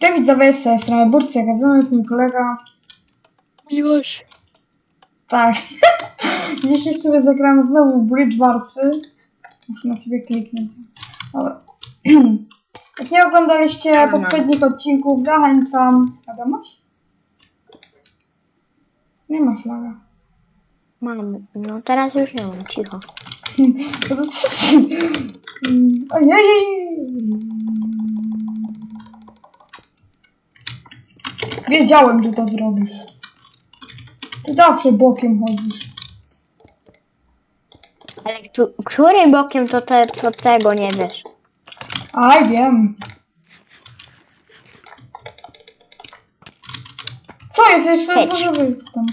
Cześć widzowie, z strony Burcy, jak mną jest mój kolega. Miłość. Tak. Dzisiaj sobie zagramy znowu Bridge Warsy. Muszę na ciebie kliknąć. Dobra. Jak nie oglądaliście Dobra. poprzednich odcinków, zachęcam. Flaga masz? Nie ma flaga. Mam. No teraz już nie mam, cicho. Ojej! Wiedziałem, że to zrobisz. Ty zawsze bokiem chodzisz. Ale tu, którym bokiem to, te, to tego nie wiesz? Aj, wiem. Co jest? Jeszcze może wyjść tam.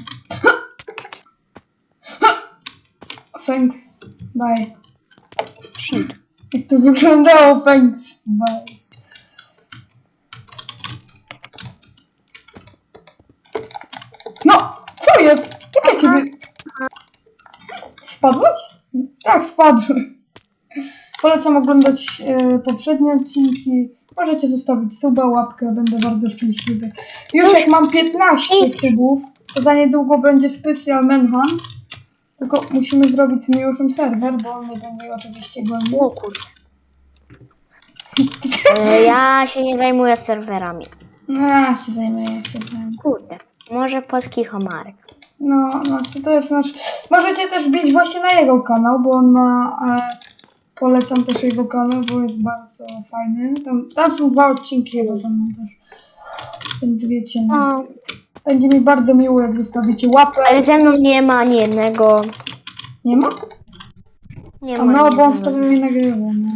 Thanks. Bye. Shit. Jak to wyglądało? Thanks. Bye. No, co jest? Czekaj ciebie. Spadłeś? Tak, spadłem. Polecam oglądać e, poprzednie odcinki. Możecie zostawić suba, łapkę, będę bardzo szczęśliwy. Już jak mam 15 subów, to za niedługo będzie Special Manhunt. Tylko musimy zrobić z Miłoszem serwer, bo on nie będzie oczywiście głębiej. O kurde. E, Ja się nie zajmuję serwerami. No ja się zajmuję serwerem. Kurde. Może polski homarek. No, no co to jest nasz... Możecie też wbić właśnie na jego kanał, bo on ma... E, polecam też jego kanał, bo jest bardzo fajny. Tam, tam są dwa odcinki chyba ze mną też. Więc wiecie, no. No, Będzie mi bardzo miło, jak zostawicie łapę. ale ze mną nie ma ani jednego. Nie ma? Nie A ma no, ani bo on z jednego. tobą nie nagrywa, no.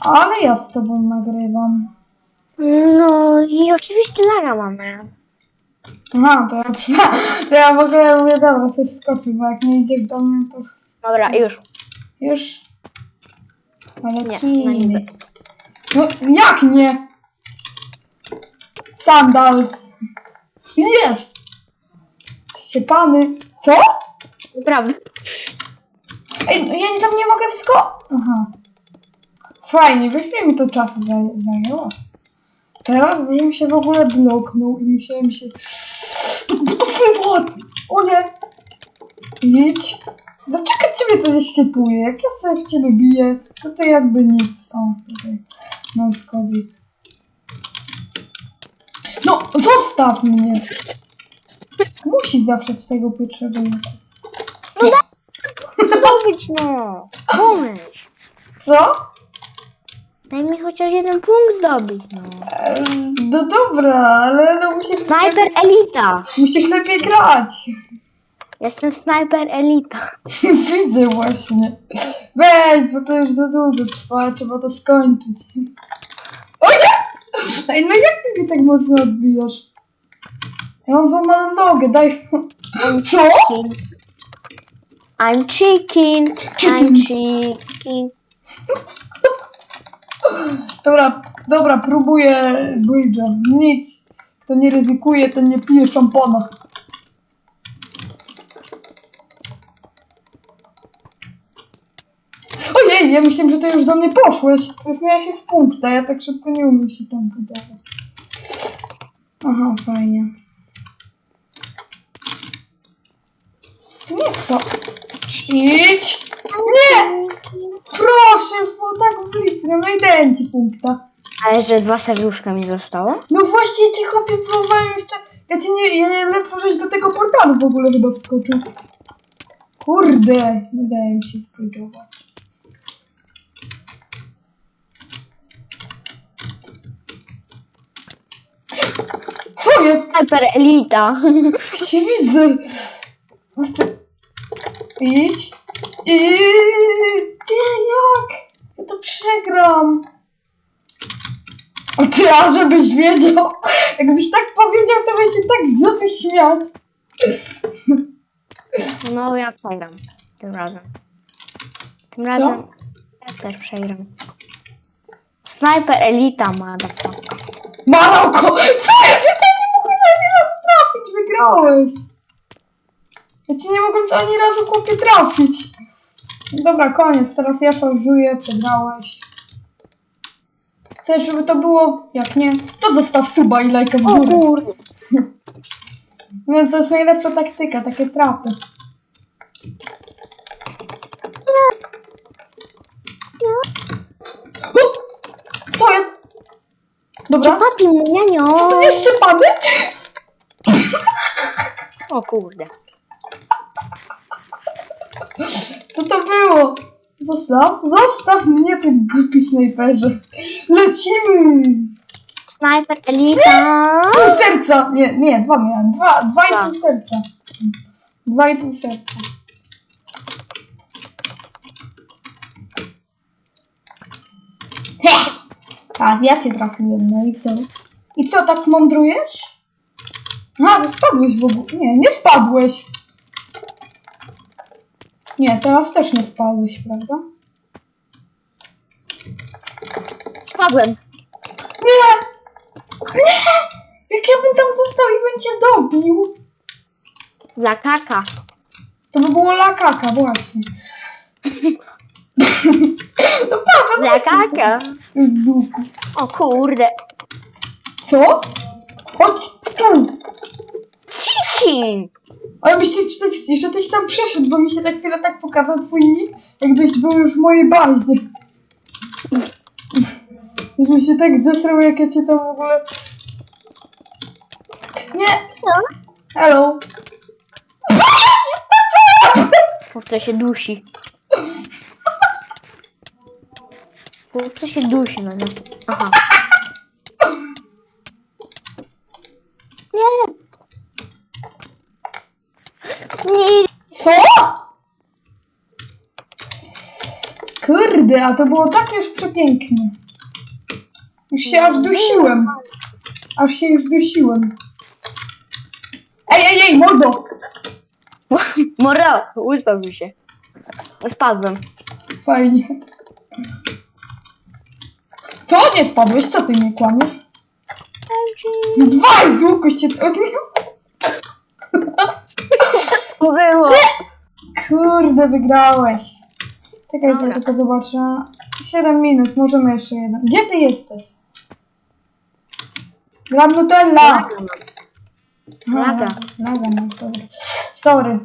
Ale ja z tobą nagrywam. No i oczywiście Lara mam. No. Aha, to ja, to ja w ogóle mówię, dobra, coś skoczy, bo jak nie idzie do mnie, to Dobra, już. już... Ale Nie, niby. No jak nie? Sandals. Jest! Ściepany. Co? Naprawdę. Ej, no ja tam nie mogę wszystko... Aha. Fajnie, wiesz, mi to czasu zaj- zajęło. Teraz bym się w ogóle bloknął i musiałem się... O nie! Idź. Dlaczego ciebie to nie ściepuje? Jak ja sobie w ciebie biję, to to jakby nic. O, tutaj mam skodzik. No, zostaw mnie! Musi zawsze z tego pierwszego lata. Zrobić no. Pomyśl. Co? Daj mi chociaż jeden punkt zdobyć, no. No dobra, ale no musisz, Snajper Elita. musisz lepiej grać. Jestem snajper Elita. Widzę właśnie. Weź, bo to już za długo trwa, trzeba to skończyć. O nie! Ej, no jak ty mnie tak mocno odbijasz? Ja mam złamaną nogę, daj... Co? Chicken. I'm chicken. I'm chicken. Dobra, dobra, próbuję bridge'a. Nic. Kto nie ryzykuje, ten nie pije szampana. Ojej, ja myślałem, że ty już do mnie poszłeś. Już miałeś już punkt, a ja tak szybko nie umiem się tam budować. Aha, fajnie. To nie jest to. Idź! Nie! Proszę, bo tak blisko, no i dałem ci punkta. Ale że dwa serduszka mi zostało? No właśnie ci chłopie próbowałem jeszcze. Ja cię nie. Ja nie ledwo żeś do tego portalu w ogóle chyba wskoczył. Kurde, nie daje mi się spróbować. Co jest? Snajper Elita. Się widzę. Idź. I nie, jak? Ja to przegram. A ty, a żebyś wiedział. Jakbyś tak powiedział, to bym się tak zaśmiał. No ja przegram. Tym razem. Tym razem ja też przegram. Snajper Elita ma Maroko! Co? Ja cię nie mogłem ani razu trafić, wygrałeś. Ja cię nie mogłem co ani razu chłopie trafić. Dobra, koniec, teraz ja szarżuję, przegrałeś. Chcesz, żeby to było? Jak nie, to zostaw suba i lajka w O górę. kurde. No to jest najlepsza taktyka, takie trapy. Co jest? Dobra. Papi mnie, Co to jest szczepany? O kurde. Co to było? Zostaw, zostaw mnie, ty głupi snajperze. Lecimy! Sniper Elita. Pół serca! Nie, nie, dwa miałem. Dwa, dwa i pół serca. Dwa i pół serca. He! A, ja cię trafiłem, no i co? I co, tak mądrujesz? A, to spadłeś w ogóle. Nie, nie spadłeś. Nie, teraz też nie spadłeś, prawda? Spadłem. Nie! Nie! Jak ja bym tam został i bym cię dobił, Dla kaka. to by było lakaka, właśnie. No patrz, on Dla jest kaka. w zuku. O kurde. Co? Chodź tu! Chicken. A ja myślę, że ty, że tyś tam przeszedł, bo mi się tak chwilę tak pokazał twój nick, jakbyś był już w mojej bazie. Żebym się tak zesrał, jak ja cię tam w ogóle... Nie! No. Hello! Chłopca się dusi. Chłopca się dusi, no nie? Aha. Nie. Nie. Co? A to było takie już przepiękne. Już się aż dusiłem. Aż się już dusiłem. Ej, ej, ej, mordo! Morał, ustawił się. Spadłem. Fajnie. Co? Nie spadłeś? Co ty nie kłamiesz? Dwa z łuku się... To było. Kurde, wygrałeś. Czekaj, ja Dobra. tylko zobaczę. 7 minut, możemy jeszcze jeden. Gdzie ty jesteś? Gram Nutella! Laga. Laga, no dobra. Sorry.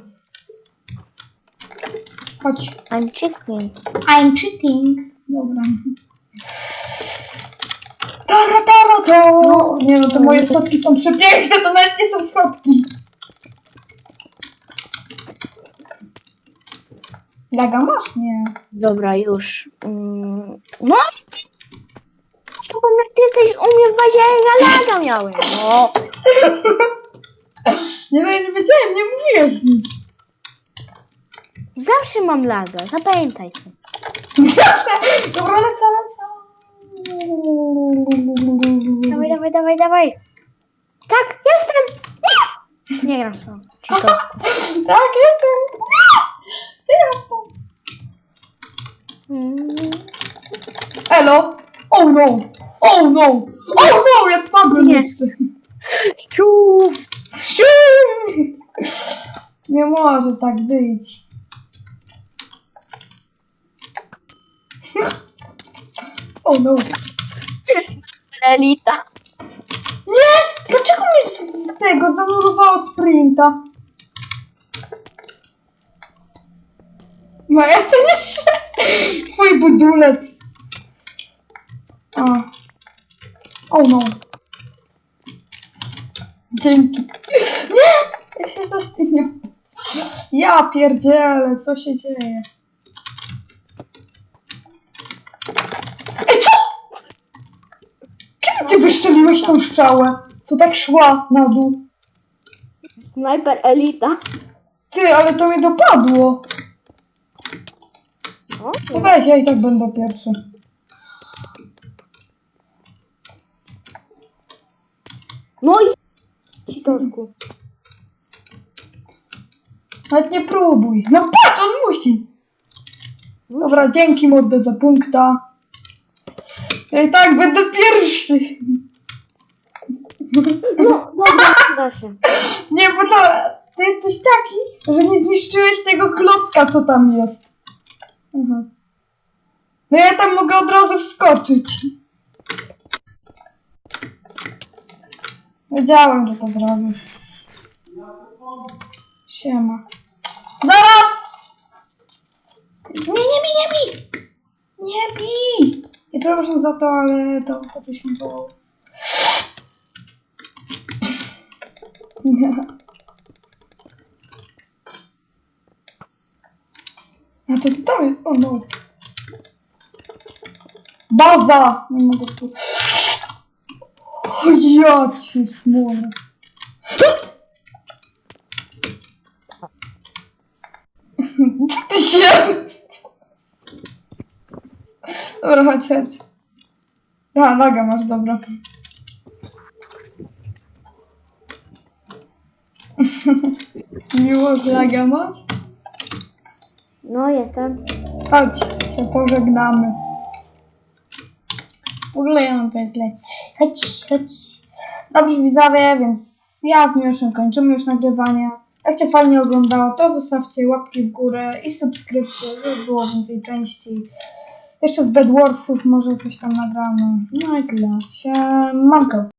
Chodź. I'm chicken. I'm cheating. Dobra. Tara, tara, to. No. Nie no, to moje schodki są przepiękne, to nawet nie są schodki. Laga masz? Nie. Dobra, już. Mm, no! Czemu jak ty jesteś u mnie w bazie, ja laga miałem. No. Nie no, ja nie wiedziałem, nie mówiłeś nic. Zawsze mam laga, zapamiętaj to. Dobra, lecę, lecę. Dawaj, dawaj, dawaj, dawaj. Tak, jestem! Nie! Nie gram. Cicho. Tak, jestem. Mm, Elo. Oh no. Oh no. Oh no, ja spadłem Nie. jeszcze. Ciu! Nie może tak być. Oh no. Elita. Nie! Dlaczego mnie z z tego zanurowało sprinta? No jestem jeszcze... Mój budulec. A. Oh no. Dzięki. Nie! Ja się zasztyniam. Ja pierdzielę, co się dzieje? Ej, co? Kiedy ty wyszczeliłeś tą strzałę? Co tak szła na dół? Sniper Elita. Ty, ale to mnie dopadło. O, To weź, ja i tak będę pierwszy. No i... Citoszku. Nawet nie próbuj. No patrz, on musi. Dobra, dzięki mordo za punkta. Ja i tak będę pierwszy. No, dobra, da się. Nie, bo to, ty jesteś taki, że nie zniszczyłeś tego klocka, co tam jest. Mhm. No ja tam mogę od razu wskoczyć. Wiedziałam, że to zrobisz. Siema. Zaraz! Nie, nie bij, nie bij! Nie bij! Nie przepraszam za to, ale to, to byś mi było. Nie. A to ty tam jest. O no. Baza! Nie mogę tu. O ja cię smolę. Co ty się... Dobra, chodź, chodź. A, naga masz, dobra. Miło, laga masz? No, jestem. Chodź, się pożegnamy. W ogóle ja mam tutaj. Chodź, chodź. Dobrze widzowie, więc ja z Miłoszem kończymy już nagrywanie. Jak Cię fajnie oglądało, to zostawcie łapki w górę i subskrypcję, żeby było więcej części. Jeszcze z Bedwarsów może coś tam nagramy. No i tyle. Siemanko.